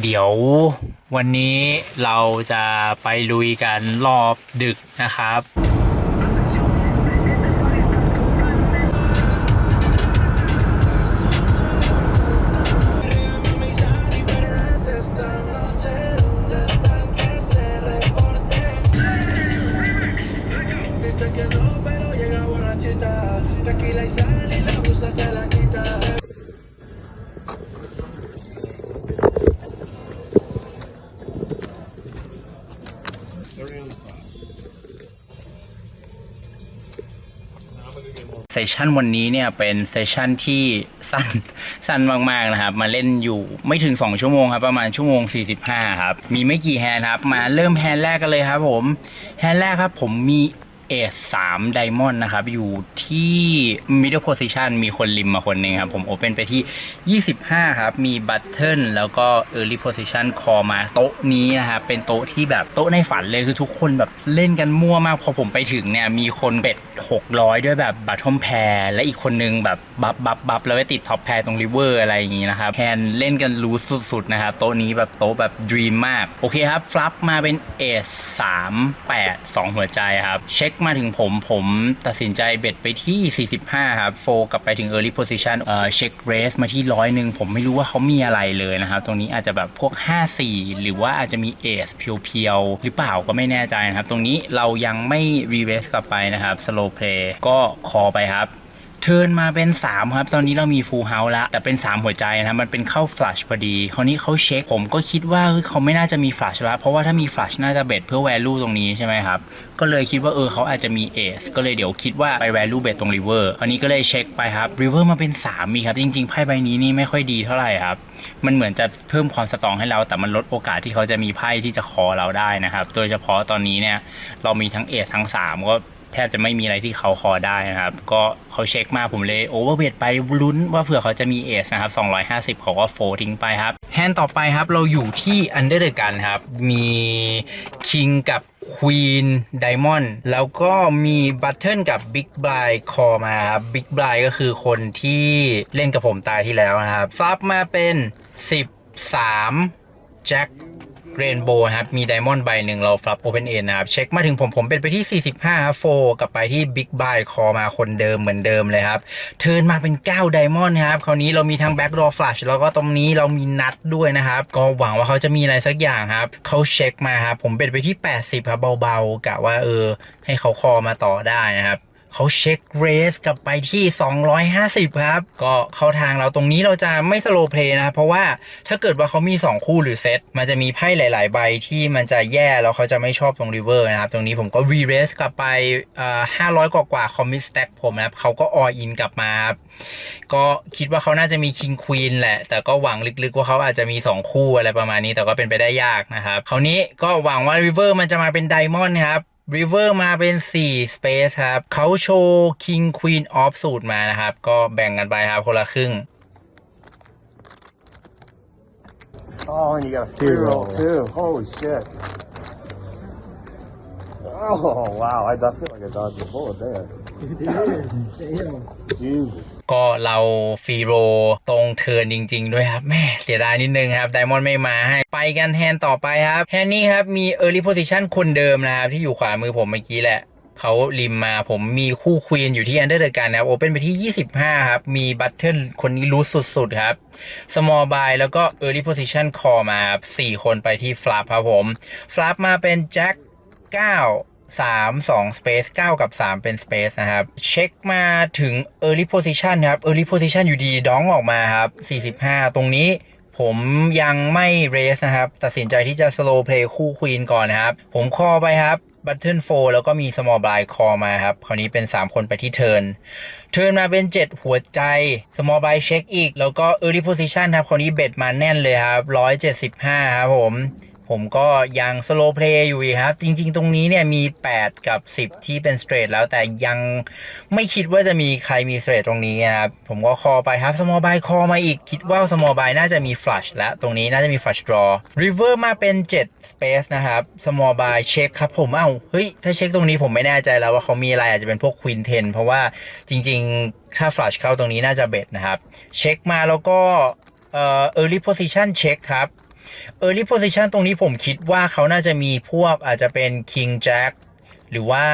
เดี๋ยววันนี้เราจะไปลุยกันรอบดึกนะครับ Tranquila y sana. ชันวันนี้เนี่ยเป็นเซสชันที่สั้นสั้นมากๆนะครับ มาเล่นอยู่ไม่ถึง 2 ชั่วโมงครับประมาณชั่วโมง 45 ครับ มีไม่กี่แฮนด์ครับ มาเริ่มแฮนด์แรกกันเลยครับผม แฮนด์แรกครับผมมี เอสสามไดมอนด์นะครับ อยู่ที่ middle position มีคนริมมาคนหนึ่งครับ ผมโอเปนไปที่ 25 ครับ มีบัตเทิลแล้วก็ early position คอมาโต๊ะนี้นะครับ เป็นโต๊ะที่แบบโต๊ะในฝันเลยคือทุกคนแบบเล่นกันมั่วมาก พอผมไปถึงเนี่ย มีคนเบ็ด 600 ด้วยแบบบัตทอมแพร และอีกคนนึงแบบบัฟบัฟบัฟแล้วไปติดท็อปแพรตรงริเวอร์อะไรอย่างงี้นะครับแพนเล่นกันรู้สุดๆนะครับโต๊ะนี้แบบโต๊ะแบบดรีมมากโอเคครับฟลัปมาเป็นเอสสามแปดสองหัวใจครับเช็คมาถึงผมผมตัดสินใจเบ็ดไปที่ 45 ครับ โฟกลับไปถึง early position เอ่อเช็คเรสมาที่ร้อยหนึ่งผมไม่รู้ว่าเขามีอะไรเลยนะครับ ตรงนี้อาจจะแบบพวก 54 หรือว่าอาจจะมีเอสเพียวๆ หรือเปล่าก็ไม่แน่ใจนะครับ ตรงนี้เรายังไม่รีเวสกลับไปนะครับสโลว์เพลย์ก็คอไปครับ เทิร์นมาเป็น 3 ครับ ตอนนี้เรามีฟูลเฮาส์แล้วแต่เป็น 3 หัวใจนะครับมันเป็นเข้าฟลัชพอดี คราวนี้เขาเช็ค ผมก็คิดว่าเฮ้ยเขาไม่น่าจะมีฟลัชแล้วเพราะว่าถ้ามีฟลัชน่าจะเบ็ดเพื่อแวลูตรงนี้ใช่ไหมครับ ก็เลยคิดว่าเออเขาอาจจะมีเอสก็เลยเดี๋ยวคิดว่าไปแวลูเบ็ดตรงริเวอร์คราวนี้ก็เลยเช็คไปครับริเวอร์มาเป็น 3 มีครับ จริงๆไพ่ใบนี้นี่ไม่ค่อยดีเท่าไหร่ครับ มันเหมือนจะเพิ่มความสตรองให้เรา แต่มันลดโอกาสที่เขาจะมีไพ่ที่จะคอเราได้นะครับ โดยเฉพาะตอนนี้เนี่ยเรามีทั้งเอสทั้ง 3 ก็ แทบจะไม่มีอะไรที่เขาคอได้นะครับ ก็เขาเช็คมาผมเลยโอเวอร์เบดไปลุ้นว่าเผื่อเขาจะมีเอสนะครับ 250 เขาก็โฟลทิ้งไปครับแฮนด์ต่อไปครับ เราอยู่ที่อันเดอร์เดกันครับ มีคิงกับควีนไดมอนด์แล้วก็มีบัตเทิลกับบิ๊กบลายคอมาครับบิ๊กบลายก็คือคนที่เล่นกับผมตายที่แล้วนะครับ ฟับมาเป็น 13แจ็ค เรนโบว์ครับ มีไดมอนด์ใบหนึ่งเราฟลับโอเพนเอ็นนะครับ เช็คมาถึงผมผมเป็นไปที่ 45ครับโฟกลับไปที่บิ๊กบายคอมาคนเดิมเหมือนเดิมเลยครับ เทินมาเป็น 9 ไดมอนด์ครับ คราวนี้เรามีทั้งแบ็กดอร์ฟลัชแล้วก็ตรงนี้เรามีนัดด้วยนะครับ ก็หวังว่าเขาจะมีอะไรสักอย่างครับ เขาเช็คมาครับ ผมเป็นไปที่ 80 ครับเบาๆกะว่าเออ ให้เขาคอมาต่อได้นะครับ เขาเช็คเรสกลับไปที่ 250 ครับ ก็เข้าทางเราตรงนี้เราจะไม่สโลเพลย์นะครับเพราะว่าถ้าเกิดว่าเขามี 2 คู่หรือเซตมันจะมีไพ่หลาย ๆ ใบที่มันจะแย่แล้วเขาจะไม่ชอบตรงริเวอร์นะครับ ตรงนี้ผมก็รีเรสกลับไปเอ่อ500กว่ากว่าคอมมิสแต็กผมนะครับเขาก็ออินกลับมาครับก็คิดว่าเขาน่าจะมีคิงควีนแหละ แต่ก็หวังลึก ๆ ว่าเขาอาจจะมี 2 คู่อะไรประมาณนี้แต่ก็เป็นไปได้ยากนะครับคราวนี้ก็หวังว่าริเวอร์มันจะมาเป็นไดมอนด์ครับ ริเวอร์มาเป็น 4 Space ครับเขาโชว์ King Queen of สูตรมานะครับ ก็แบ่งกันไปครับคนละครึ่ง Oh, and you got a free roll too. Holy shit. Oh wow, I, I feel like I dodged a bullet there. Jesus. ก็เราฟรีโรตรงเทิร์นจริง ๆ ด้วยครับแม่เสียดายนิดนึงครับไดมอนด์ไม่มาให้ ไปกันแฮนด์ต่อไปครับแฮนด์นี้ครับมี Early Position คนเดิมนะครับ ที่อยู่ขวามือผมเมื่อกี้แหละเขาริมมาผมมีคู่ควีนอยู่ที่อันเดอร์เดอร์กันนะครับโอเปนไปที่ 25 ครับ มีบัตเทิลคนนี้รู้สุด ๆ ครับ small buy แล้วก็ early position call มาครับ4คนไปที่ฟลับครับผมฟลับมาเป็นแจ็ค9 3 2 space 9 กับ 3 เป็น space นะครับ เช็คมาถึง early position ครับ early position อยู่ดีดองออกมาครับ 45 ตรงนี้ผมยังไม่เรสนะครับ ตัดสินใจที่จะ slow play คู่ควีนก่อนนะครับ ผมคอไปครับ button 4แล้วก็มี small blind คอมาครับ คราวนี้เป็น 3 คนไปที่เทิร์นเทิร์นมาเป็น 7 หัวใจ small blind เช็คอีก แล้วก็ early position ครับ คราวนี้เบ็ดมาแน่นเลยครับ 175 ครับผม ผมก็ยัง slow play อยู่ครับ จริง ๆ ตรงนี้เนี่ยมี 8 กับ 10 ที่เป็น straight แล้วแต่ยังไม่คิดว่าจะมีใครมี straight ตรงนี้นะครับ ผมก็คอไปครับ small buy คอมาอีก คิดว่า small buy น่าจะมี flush และตรงนี้น่าจะมี flush draw river มาเป็น 7 space นะครับ small buy เช็คครับผมเอ้าเฮ้ย ถ้าเช็คตรงนี้ผมไม่แน่ใจแล้วว่าเขามีอะไรอาจจะเป็นพวก queen 10เพราะว่าจริง ๆ ถ้า flush เข้าตรงนี้น่าจะเบ็ดนะครับ เช็คมาแล้วก็เอ่อ early position เช็คครับ Early Position ตรงนี้ผมคิดว่าเขาน่าจะมีพวกอาจจะเป็น King Jack หรือว่า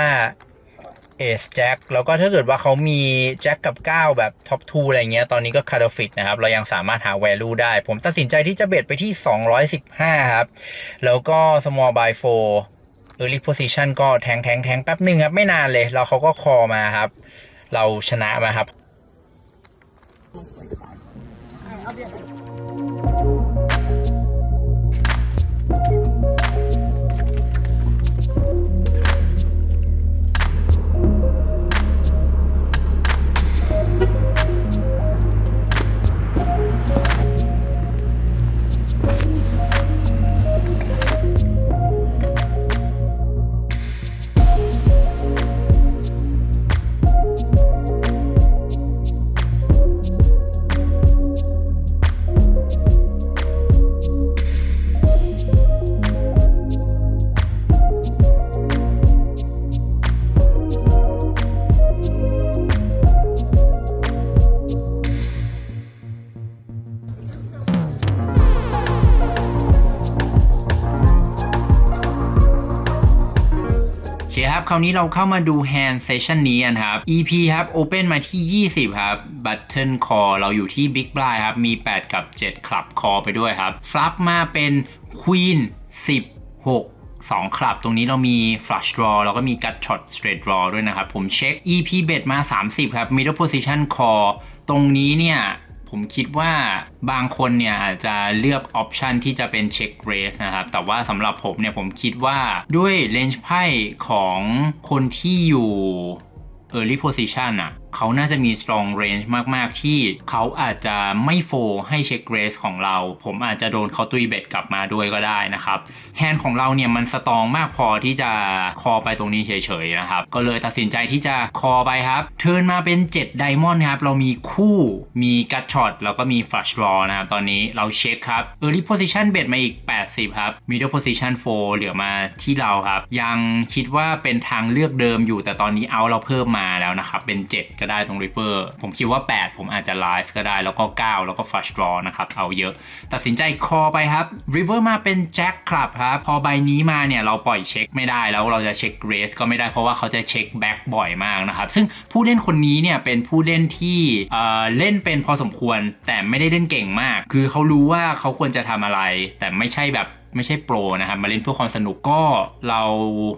Ace Jack แล้วก็ถ้าเกิดว่าเขามี Jack กับ 9 แบบ Top 2 อะไรเงี้ย ตอนนี้ก็ c a r d f i t นะครับ เรายังสามารถหา value ได้ ผมตัดสินใจที่จะเบ็ดไปที่ 215 ครับ แล้วก็ small by 4 early position ก็แทงแทงแทงแป๊บหนึ่งครับ ไม่นานเลยแล้วเขาก็คอมาครับ เราชนะมาครับโอเค คราวนี้เราเข้ามาดู hand session นี้กันครับ EP ครับ open มาที่ 20 ครับ button call เราอยู่ที่ big blind ครับ มี 8 กับ7คลับ call ไปด้วยครับ flop มาเป็น queen 10 6 2คลับตรงนี้เรามี flush draw แล้วก็มี gut shot straight draw ด้วยนะครับ ผมเช็ค EP bet มา 30 ครับ middle position call ตรงนี้เนี่ย ผมคิดว่าบางคนเนี่ยอาจจะเลือกออปชันที่จะเป็นเช็คเรสนะครับ แต่ว่าสำหรับผมเนี่ยผมคิดว่าด้วยเลนส์ไพ่ของคนที่อยู่ Early Position อะเขาน่าจะมี strong range มาก ๆ ที่เขาอาจจะไม่โฟให้เช็คเรสของเรา ผมอาจจะโดนเขาตุยเบ็ดกลับมาด้วยก็ได้นะครับแฮนด์ของเราเนี่ยมันสตรองมากพอที่จะคอไปตรงนี้เฉยๆนะครับ ก็เลยตัดสินใจที่จะคอไปครับ เทิร์นมาเป็น7ไดมอนด์ครับ เรามีคู่ มีกัตช็อต แล้วก็มี flush draw นะครับ ตอนนี้เราเช็คครับ early position bet มาอีก 80 ครับ middle position 4เหลือมาที่เราครับ ยังคิดว่าเป็นทางเลือกเดิมอยู่แต่ตอนนี้เอาเราเพิ่มมาแล้วนะครับ เป็น 7ก็ได้ตรง Reaper ผมคิดว่า 8 ผมอาจจะ live ก็ได้แล้วก็ 9 แล้วก็ flush draw นะครับ เอาเยอะ ตัดสินใจคอไปครับ river มาเป็น jack ครับครับพอใบนี้มาเนี่ยเราปล่อยเช็คไม่ได้แล้วเราจะเช็ค raise ก็ไม่ได้เพราะว่าเขาจะเช็ค back บ่อยมากนะครับซึ่งผู้เล่นคนนี้เนี่ยเป็นผู้เล่นที่เอ่อเล่นเป็นพอสมควรแต่ไม่ได้เล่นเก่งมาก คือเขารู้ว่าเขาควรจะทำอะไร แต่ไม่ใช่แบบ ไม่ใช่โปรนะครับมาเล่นเพื่อความสนุกก็เรา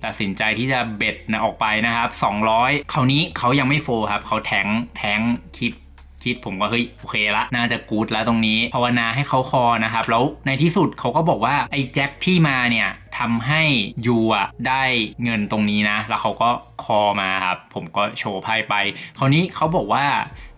ตัดสินใจที่จะเบ็ดนะออกไปนะครับ 200 คราวนี้เขายังไม่โฟร์ครับเขาแทงแทงคิดคิดผมก็เฮ้ยโอเคละน่าจะกูดแล้วตรงนี้ภาวนาให้เขาคอนะครับ แล้วในที่สุดเขาก็บอกว่าไอ้แจ็คที่มาเนี่ยทำให้ยูอะได้เงินตรงนี้นะ แล้วเขาก็คอมาครับ ผมก็โชว์ไพ่ไป คราวนี้เขาบอกว่า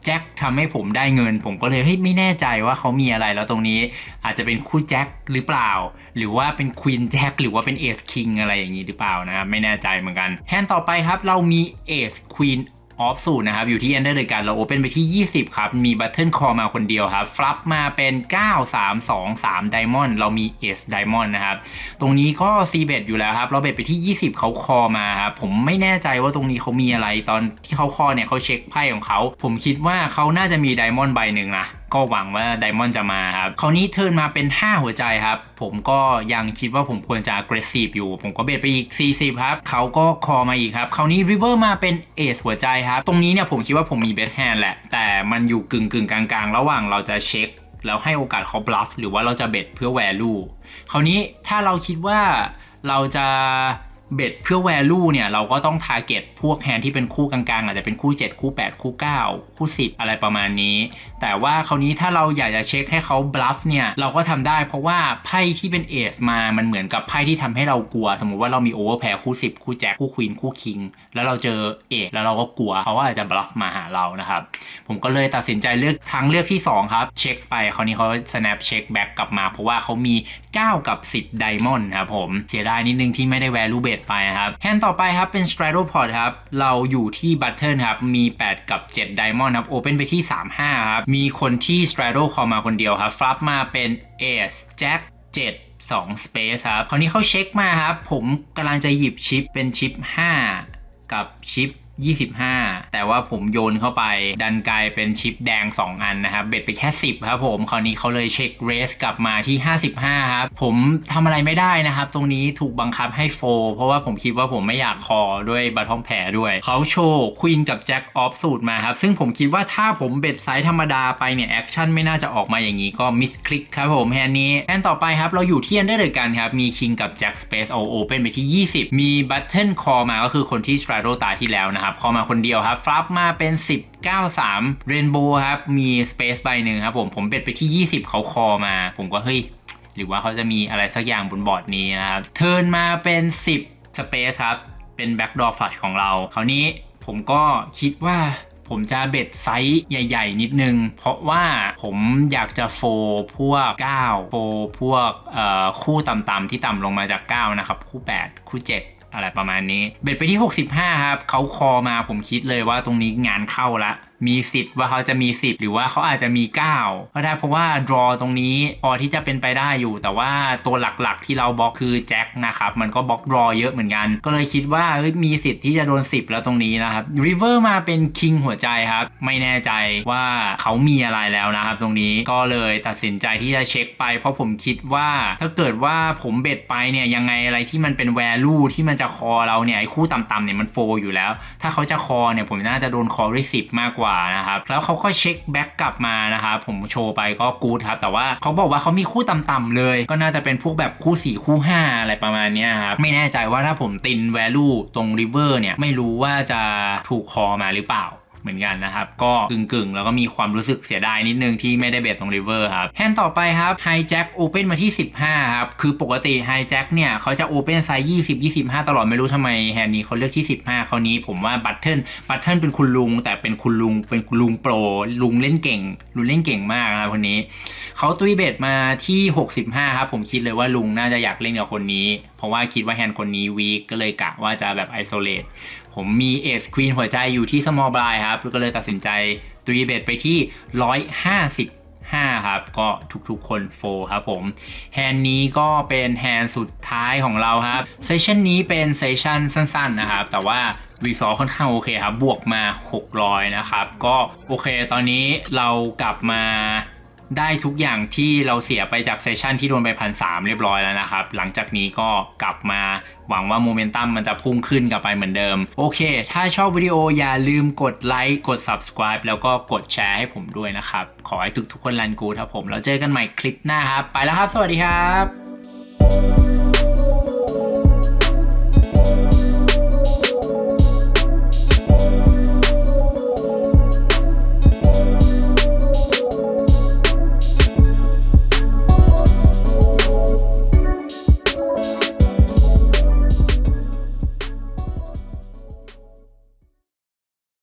แจ็คทำให้ผมได้เงิน ผมก็เลยเฮ้ยไม่แน่ใจว่าเขามีอะไรแล้วตรงนี้ อาจจะเป็นคู่แจ็คหรือเปล่า หรือว่าเป็นควีนแจ็คหรือว่าเป็นเอสคิงอะไรอย่างนี้หรือเปล่านะครับไม่แน่ใจเหมือนกันแฮนด์ต่อไปครับเรามีเอสควีน ออฟสูนะครับ อยู่ที่ Ender เลยกันเราโอเปนไปที่ 20 ครับ มีบัตเทิลคอมาคนเดียวครับ ฟลับมาเป็น 9 3 2 3ไดมอนด์เรามี S ไดมอนด์นะครับ ตรงนี้ก็ C เบดอยู่แล้วครับ เราเบดไปที่ 20 เขาคอมาครับ ผมไม่แน่ใจว่าตรงนี้เขามีอะไรตอนที่เขาคอเนี่ยเขาเช็คไพ่ของเขา ผมคิดว่าเขาน่าจะมีไดมอนด์ใบหนึ่งนะ ก็หวังว่าไดมอนด์จะมาครับคราวนี้เทิร์นมาเป็น 5 หัวใจครับ ผมก็ยังคิดว่าผมควรจะ aggressive อยู่ ผมก็เบดไปอีก 40 ครับ เขาก็คอมาอีกครับ คราวนี้ river มาเป็น ace หัวใจครับ ตรงนี้เนี่ยผมคิดว่าผมมี best hand แหละ แต่มันอยู่กึ่งกึ่งๆกลางๆ ระหว่างเราจะเช็คแล้วให้โอกาสเขา bluff หรือว่าเราจะเบ็ดเพื่อ value คราวนี้ถ้าเราคิดว่าเราจะเบ็ดเพื่อ value เนี่ยเราก็ต้อง target พวกแฮนที่เป็นคู่กลางๆ อาจจะเป็นคู่ 7 คู่ 8 คู่ 9 คู่ 10 อะไรประมาณนี้ แต่ว่าคราวนี้ถ้าเราอยากจะเช็คให้เขา bluff เนี่ยเราก็ทำได้เพราะว่าไพ่ที่เป็นเอสมามันเหมือนกับไพ่ที่ทำให้เรากลัว สมมุติว่าเรามี overpair คู่10คู่แจ็คคู่ควีนคู่คิงแล้วเราเจอเอสแล้วเราก็กลัวเขาว่าอาจจะ bluff มาหาเรานะครับผมก็เลยตัดสินใจเลือกทางเลือกที่ 2 ครับ เช็คไปคราวนี้เขา snap เช็ค back กลับมา เพราะว่าเขามี 9 กับ 10ไดมอนด์ครับผมเสียดายนิดนึงที่ไม่ได้ value bet ไปครับแฮนด์ต่อไปครับเป็น straddle pot ครับเราอยู่ที่ button ครับมี 8 กับ7ไดมอนด์ครับ open ไปที่ 35 ครับมีคนที่ straddle call มาคนเดียวครับฟลับมาเป็น ace jack 7 2 space ครับ คราวนี้เขาเช็คมาครับ ผมกำลังจะหยิบชิปเป็นชิป 5 กับชิป 25 แต่ว่าผมโยนเข้าไปดันกลายเป็นชิปแดง 2 อันนะครับ เบ็ดไปแค่ 10 ครับผมคราวนี้เขาเลยเช็คเรสกลับมาที่ 55 ครับ ผมทำอะไรไม่ได้นะครับ ตรงนี้ถูกบังคับให้โฟ เพราะว่าผมคิดว่าผมไม่อยากคอด้วยบัตทอมแผลด้วย เขาโชว์ควีนกับแจ็คออฟสูตรมาครับ ซึ่งผมคิดว่าถ้าผมเบ็ดไซส์ธรรมดาไปเนี่ย แอคชั่นไม่น่าจะออกมาอย่างนี้ก็มิสคลิกครับผมแฮนนี้แอนต่อไปครับเราอยู่ที่อันได้เลยกันครับมีคิงกับแจ็คสเปซโอโอเป็นไปที่ 20 มีบัตเทิลคอมาก็คือคนที่สไตรโ o ตาที่แล้วนะครับคอมาคนเดียวครับฟลับมาเป็น 10 93 เรนโบว์ครับ มีสเปซใบหนึ่งครับผมผมเบ็ดไปที่ 20 เขาคอมา ผมก็เฮ้ย หรือว่าเขาจะมีอะไรสักอย่างบนบอร์ดนี้นะครับเทิร์นมาเป็น 10 สเปซครับ เป็นแบ็กดอร์ฟลัชของเรา คราวนี้ผมก็คิดว่าผมจะเบ็ดไซส์ใหญ่ ๆ นิดนึง เพราะว่าผมอยากจะโฟร์พวก 9 โฟร์พวกคู่ต่ำๆที่ต่ำลงมาจาก 9 นะครับ คู่ 8 คู่ 7 อะไรประมาณนี้ เบ็ดไปที่ 65 ครับเขาคอมาผมคิดเลยว่าตรงนี้งานเข้าละ มีสิทธิ์ว่าเขาจะมี 10 หรือว่าเขาอาจจะมี 9 ก็ได้เพราะว่า draw ตรงนี้พอที่จะเป็นไปได้อยู่ แต่ว่าตัวหลักๆ ที่เราบล็อกคือแจ็คนะครับมันก็บล็อก draw เยอะเหมือนกัน ก็เลยคิดว่ามีสิทธิ์ที่จะโดน 10 แล้วตรงนี้นะครับ river มาเป็น king หัวใจครับ ไม่แน่ใจว่าเขามีอะไรแล้วนะครับ ตรงนี้ก็เลยตัดสินใจที่จะเช็คไป เพราะผมคิดว่าถ้าเกิดว่าผมเบ็ดไปเนี่ยยังไงอะไรที่มันเป็น value ที่มันจะคอเราเนี่ยไอ้คู่ต่ำๆเนี่ยมันโฟอยู่แล้ว ถ้าเขาจะคอเนี่ยผมน่าจะโดนคอด้วย10 มากกว่านะครับ แล้วเขาก็เช็คแบ็กกลับมานะครับ ผมโชว์ไปก็กูดครับ แต่ว่าเขาบอกว่าเขามีคู่ต่ำๆเลย ก็น่าจะเป็นพวกแบบคู่ 4 คู่ 5 อะไรประมาณนี้ครับ ไม่แน่ใจว่าถ้าผมติน value ตรง river เนี่ย ไม่รู้ว่าจะถูกคอมาหรือเปล่า เหมือนกันนะครับ ก็กึ่งๆ แล้วก็มีความรู้สึกเสียดายนิดนึงที่ไม่ได้เบสตรงริเวอร์ครับแฮนด์ต่อไปครับไฮแจ็คโอเปนมาที่ 15 ครับ คือปกติไฮแจ็คเนี่ย เขาจะโอเปนไซส์20 25 ตลอดไม่รู้ทำไมแฮนด์นี้เขาเลือกที่ 15 คราวนี้ผมว่าบัตเทิลบัตเทิลเป็นคุณลุง แต่เป็นคุณลุงเป็นคุณลุงโปร ลุงเล่นเก่ง ลุงเล่นเก่งมากนะครับคนนี้เขาตุยเบสมาที่ 65 ครับ ผมคิดเลยว่าลุงน่าจะอยากเล่นกับคนนี้ เพราะว่าคิดว่าแฮนด์คนนี้วีกก็เลยกะว่าจะแบบไอโซเลต ผมมีเอสควีนหัวใจอยู่ที่ small blind ครับแล้วก็เลยตัดสินใจตุยเบสไปที่ 155 ครับ ก็ทุกๆคนโฟครับผม แฮนด์นี้ก็เป็นแฮนด์สุดท้ายของเราครับ เซสชันนี้เป็นเซสชันสั้นๆนะครับ แต่ว่าวีซอค่อนข้างโอเคครับ บวกมา 600 นะครับ ก็โอเค ตอนนี้เรากลับมา ได้ทุกอย่างที่เราเสียไปจากเซสชันที่โดนไปพันสามเรียบร้อยแล้วนะครับ หลังจากนี้ก็กลับมาหวังว่าโมเมนตัมมันจะพุ่งขึ้นกลับไปเหมือนเดิม โอเค ถ้าชอบวิดีโออย่าลืมกดไลค์กด subscribe แล้วก็กดแชร์ให้ผมด้วยนะครับ ขอให้ทุกๆคนรันกูครับผม แล้วเจอกันใหม่คลิปหน้าครับ ไปแล้วครับ สวัสดีครับ